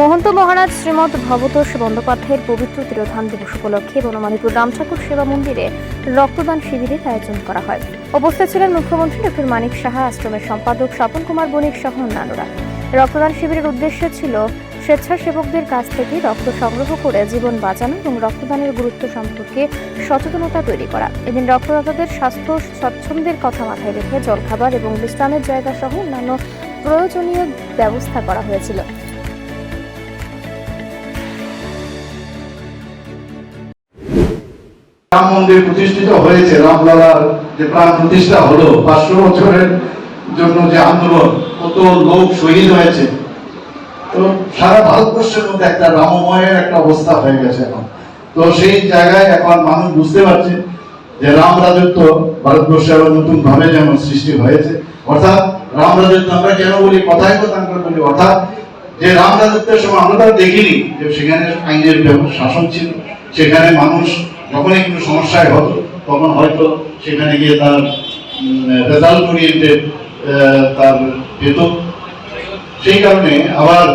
মহন্ত মহারাজ শ্রীমৎ ভবতোষ বন্দ্যোপাধ্যায়ের পবিত্র তিরোধান দিবস উপলক্ষে বনমালীপুর রামঠাকুর সেবা মন্দিরে রক্তদান শিবিরের আয়োজন করা হয়। উপস্থিত ছিলেন মুখ্যমন্ত্রী ডক্টর মানিক সাহা, আশ্রমের সম্পাদক স্বপন কুমার বণিক সহ অন্যান্যরা। রক্তদান শিবিরের উদ্দেশ্য ছিল স্বেচ্ছাসেবকদের কাছ থেকে রক্ত সংগ্রহ করে জীবন বাঁচানো এবং রক্তদানের গুরুত্ব সম্পর্কে সচেতনতা তৈরি করা। এদিন রক্তদাতাদের স্বাস্থ্য স্বচ্ছন্দের কথা মাথায় রেখে জলখাবার এবং বিশ্রামের জায়গা সহ অন্যান্য প্রয়োজনীয় ব্যবস্থা করা হয়েছিল। রাম মন্দির প্রতিষ্ঠিত হয়েছে, রামলালার যে প্রাণ প্রতিষ্ঠা হলো, পাঁচশো বছরের জন্য যে আন্দোলন, কত লোক শহীদ হয়েছে। তো সারা ভারতবর্ষের মধ্যে একটা রামময়ের একটা অবস্থা হয়ে গেছে এখন। তো সেই জায়গায় এখন মানুষ বুঝতে পারছে যে রাম রাজত্ব ভারতবর্ষে আবার নতুন ভাবে যেন সৃষ্টি হয়েছে। অর্থাৎ রাম রাজত্ব আমরা কেন বলি, কথায় কথা আমরা বলি, অর্থাৎ যে রাম রাজত্বের সময় আমরা দেখিনি যে সেখানে আইনের শাসন ছিল, সেখানে মানুষ যখনই কোনো সমস্যায় হতো, তখন হয়তো সেখানে গিয়ে তার রেজাল্ট ওরিয়েন্টেড তার পেত সেই কারণে আবার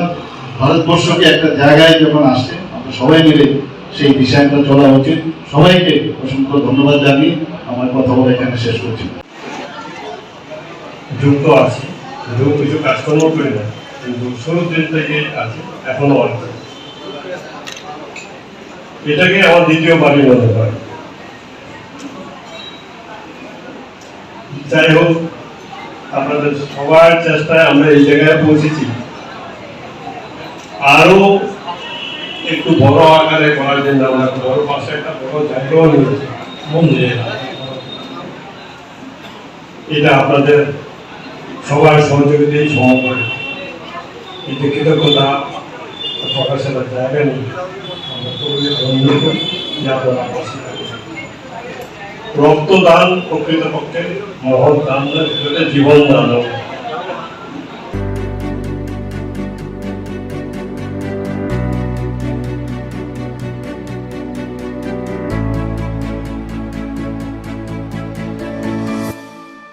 ভারতবর্ষকে একটা জায়গায় যখন আসে, আমরা সবাই মিলে সেই বিষয়টা চলা উচিত। সবাইকে অসংখ্য ধন্যবাদ জানিয়ে আমার কথা বলে এখানে শেষ করছি। যুক্ত আছে যদিও কিছু কাজকর্ম করি না, কিন্তু শুরু দিন থেকে আছি, এখনও অল্প এটাকে আমার দ্বিতীয় বাড়ি মনে হয় যাই হোক, আপনাদের সবার চেষ্টায় আমরা এই জায়গায় পৌঁছেছি। আরও একটু বড় আকারে করার জন্য আমরা বড় পাশে একটা বড় জায়গাও নিয়েছি। মন্দিরে এটা আপনাদের সবার সহযোগিতাই সম্ভব হয় কিন্তু কৃতজ্ঞতা প্রকাশের জায়গা নেই। রক্তদান প্রকৃতপক্ষে মহৎ দান জীবন দান।